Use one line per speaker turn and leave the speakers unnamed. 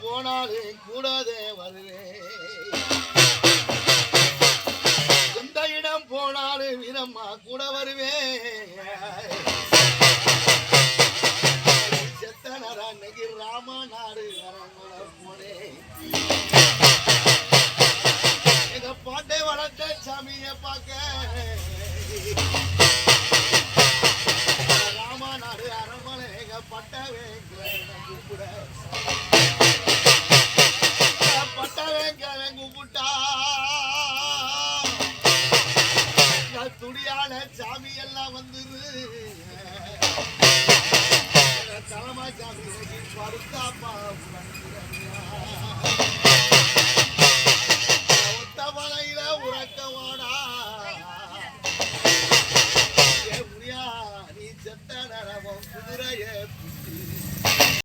போனாலே கூடாதே வருவே எந்த இடம் போனாலே வீரம்மா கூட வருவேன் செத்தனரா இன்னைக்கு ராமநாடு அரண்மனை போனே. எங்க பாட்டை வளர்த்த சாமியை பார்க்க. ராமநாடு அரண்மனை எங்க பட்டவே. கூப்பிட சாமி எல்லாம் வந்துரு. தலைமா சாமி இன்னைக்கு படுத்தாப்பா ஒத்த மலையில உறக்கமாடா ஏ முடியா நீ செத்த நரவம் குதிரைய